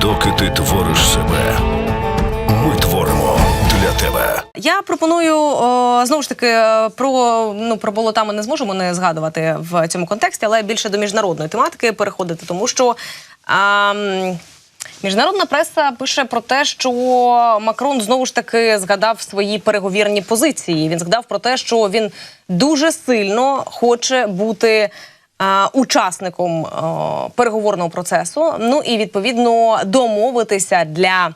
Доки ти твориш себе, ми творимо для тебе. Я пропоную знову ж таки про ну про болота ми не зможемо не згадувати в цьому контексті, але більше до міжнародної тематики переходити, тому що. А, Міжнародна преса пише про те, що Макрон знову ж таки згадав свої переговірні позиції. Він згадав про те, що він дуже сильно хоче бути учасником е, переговорного процесу. Ну і відповідно домовитися для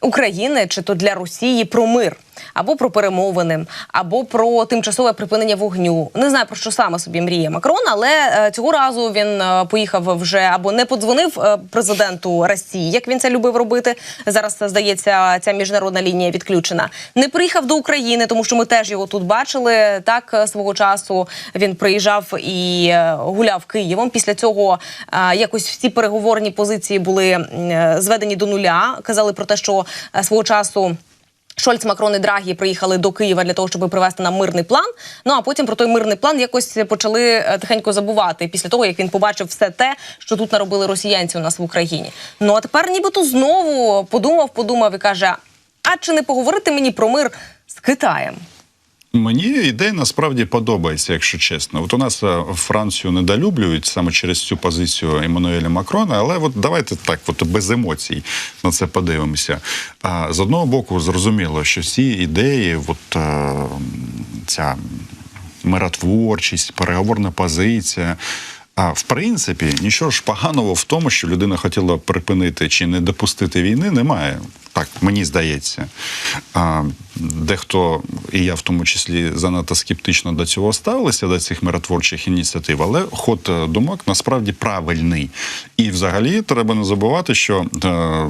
України чи то для Росії про мир або про перемовини, або про тимчасове припинення вогню. Не знаю про що саме собі мріє Макрон, але е, цього разу він е, поїхав вже або не подзвонив е, президенту Росії, як він це любив робити. Зараз здається, ця міжнародна лінія відключена. Не приїхав до України, тому що ми теж його тут бачили. Так свого часу він приїжджав і гуляв Києвом. Після цього якось всі переговорні позиції були зведені до нуля. Казали про те, що свого часу. Шольц, Макрон і Драгі приїхали до Києва для того, щоб привести нам мирний план. Ну а потім про той мирний план якось почали е, тихенько забувати після того, як він побачив все те, що тут наробили росіянці у нас в Україні. Ну а тепер, нібито знову подумав, подумав і каже: а чи не поговорити мені про мир з Китаєм? Мені ідея насправді подобається, якщо чесно. От у нас е, Францію недолюблюють саме через цю позицію Еммануеля Макрона, але от давайте так, от без емоцій на це подивимося. А з одного боку, зрозуміло, що ці ідеї, от е, ця миротворчість, переговорна позиція. А в принципі, нічого ж поганого в тому, що людина хотіла припинити чи не допустити війни, немає. Так, мені здається. Дехто, і я в тому числі, занадто скептично до цього ставилися, до цих миротворчих ініціатив, але ход е, думок насправді правильний. І взагалі треба не забувати, що е,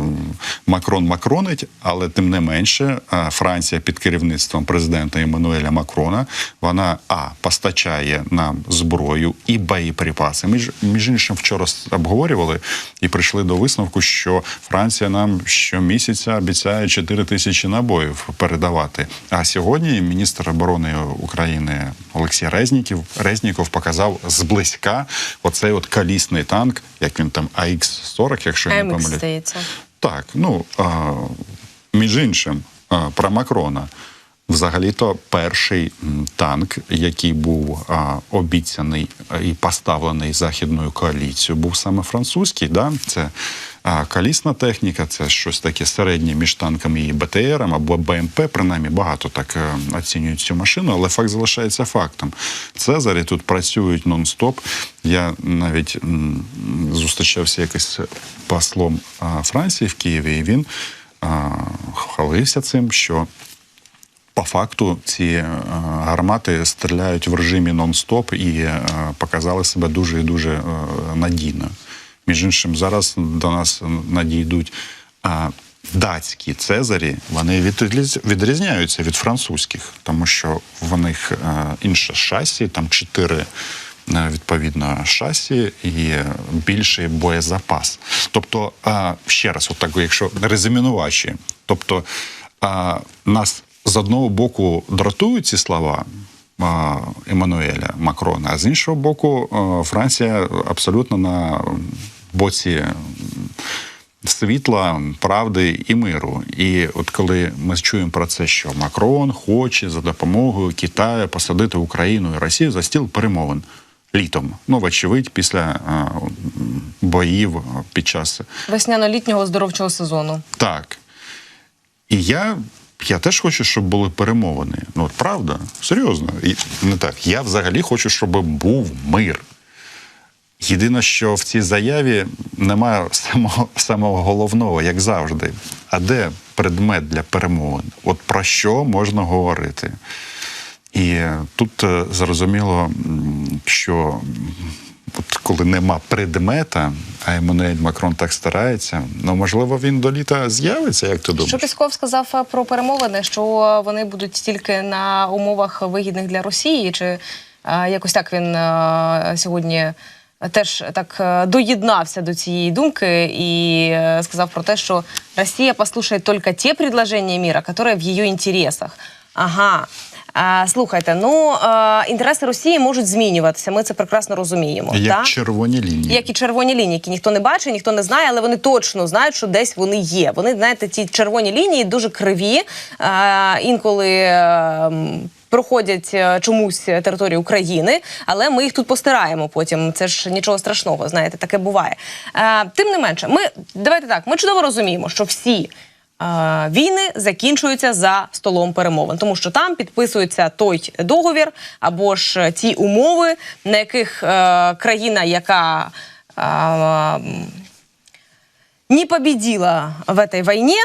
Макрон макронить, але тим не менше, е, Франція під керівництвом президента Еммануеля Макрона вона а постачає нам зброю і боєприпаси. Ми ж між іншим вчора обговорювали і прийшли до висновку, що Франція нам щомісяця обіцяє 4 тисячі набоїв передавати. А сьогодні міністр оборони України Олексій Резніків Резніков показав зблизька оцей от калісний танк, як він там АХ-40, якщо я не помиляюсь. Так, ну а, між іншим, а, про Макрона. Взагалі-то перший танк, який був а, обіцяний і поставлений західною коаліцією, був саме французький. Да? Це а, калісна техніка, це щось таке середнє між танками і БТРом або БМП. Принаймні багато так е, оцінюють цю машину, але факт залишається фактом. Цезарі тут працюють нон-стоп. Я навіть м, зустрічався якось з послом а, Франції в Києві, і він а, хвалився цим, що по факту ці е, гармати стріляють в режимі нон-стоп і е, показали себе дуже і дуже е, надійно. Між іншим, зараз до нас надійдуть датські цезарі, вони відріз- відрізняються від французьких, тому що в них інше шасі, там чотири. Відповідно, шасі і більший боєзапас. Тобто, ще раз, отак, якщо резюмінувачі, тобто нас з одного боку дратують ці слова Еммануеля Макрона, а з іншого боку, Франція абсолютно на боці світла, правди і миру. І от коли ми чуємо про це, що Макрон хоче за допомогою Китаю посадити Україну і Росію за стіл перемовин. Літом, ну вочевидь, після а, боїв під час Весняно-літнього оздоровчого сезону. так. І я, я теж хочу, щоб були перемовини. Ну, от правда, серйозно. І не так. Я взагалі хочу, щоб був мир. Єдине, що в цій заяві немає самого, самого головного, як завжди. А де предмет для перемовин? От про що можна говорити? І тут е, зрозуміло, що коли нема предмета, а Еммануель Макрон так старається, ну можливо, він до літа з'явиться, як ти думаєш? Що Пісков сказав е, про перемовини, що вони будуть тільки на умовах вигідних для Росії, чи е, якось так він е, сьогодні теж так доєднався до цієї думки і сказав про те, що Росія послухає тільки ті предложення міра, які в її інтересах. Ага. А, слухайте, ну е, інтереси Росії можуть змінюватися. Ми це прекрасно розуміємо. Як так? червоні лінії. Як і червоні лінії, які ніхто не бачить, ніхто не знає, але вони точно знають, що десь вони є. Вони, знаєте, ті червоні лінії дуже криві. Е, інколи. е, м, Проходять е, чомусь територію України, але ми їх тут постираємо потім. Це ж нічого страшного, знаєте, таке буває. Е, тим не менше, ми давайте так. Ми чудово розуміємо, що всі війни закінчуються за столом перемовин, тому що там підписується той договір або ж ті умови, на яких е, країна, яка е, не побіділа в этой війні,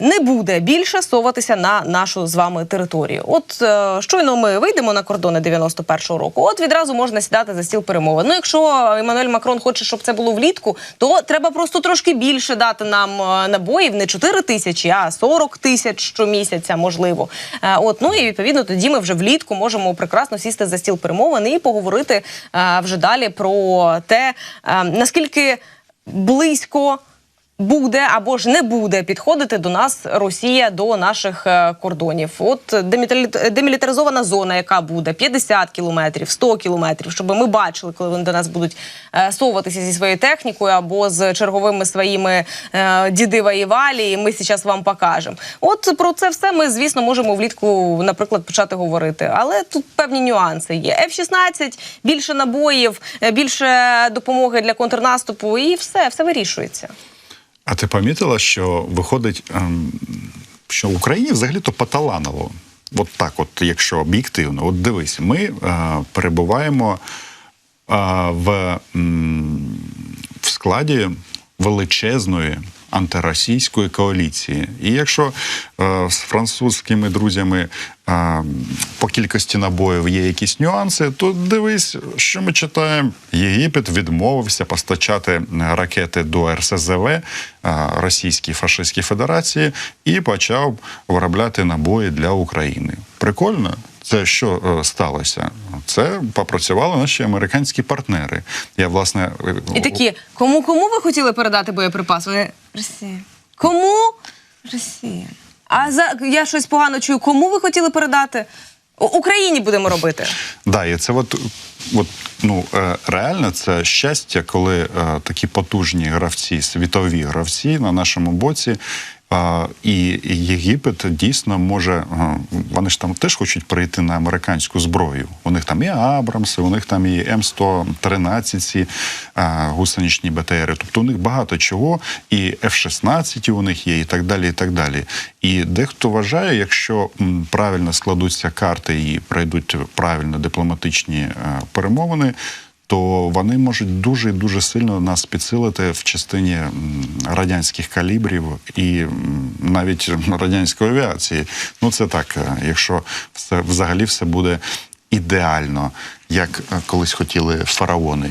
не буде більше соватися на нашу з вами територію. От е, щойно ми вийдемо на кордони 91-го року. От відразу можна сідати за стіл перемовин. Ну, якщо Еммануель Макрон хоче, щоб це було влітку, то треба просто трошки більше дати нам е, набоїв, не 4 тисячі, а 40 тисяч щомісяця, можливо. Е, От ну і відповідно тоді ми вже влітку можемо прекрасно сісти за стіл перемовин і поговорити е, вже далі про те, е, наскільки близько буде або ж не буде підходити до нас Росія до наших е, кордонів. От демілітаризована зона, яка буде 50 кілометрів, 100 кілометрів, щоб ми бачили, коли вони до нас будуть е, совуватися зі своєю технікою або з черговими своїми е, діди воєвалі, і ми зараз вам покажемо. От про це все ми, звісно, можемо влітку, наприклад, почати говорити. Але тут певні нюанси є. F-16, більше набоїв, більше допомоги для контрнаступу, і все, все вирішується. А ти помітила, що виходить, що в Україні взагалі-то поталанило. От так, от, якщо об'єктивно, от дивись, ми е, перебуваємо е, в, в складі величезної антиросійської коаліції. І якщо е, з французькими друзями е, по кількості набоїв є якісь нюанси, то дивись, що ми читаємо. Єгипет відмовився постачати е, ракети до РСЗВ е, Російській фашистській Федерації і почав виробляти набої для України. Прикольно. Це що е, сталося? Це попрацювали наші американські партнери. Я власне е, І такі, кому кому ви хотіли передати боєприпаси? Вони, Росія. Кому? Росія. А за я щось погано чую. Кому ви хотіли передати? Україні будемо робити. Да, і це от, от ну е, реально це щастя, коли е, такі потужні гравці, світові гравці на нашому боці. І Єгипет дійсно може, е, вони ж там теж хочуть перейти на американську зброю. У них там і Абрамси, у них там і М113, ці е, гусеничні БТРи. Тобто у них багато чого, і F-16 у них є, і так далі. І так далі. І дехто вважає, якщо правильно складуться карти і пройдуть правильно дипломатичні перемовини. То вони можуть дуже і дуже сильно нас підсилити в частині радянських калібрів і навіть радянської авіації. Ну це так, е, якщо все взагалі все буде ідеально, як е, колись хотіли фараони.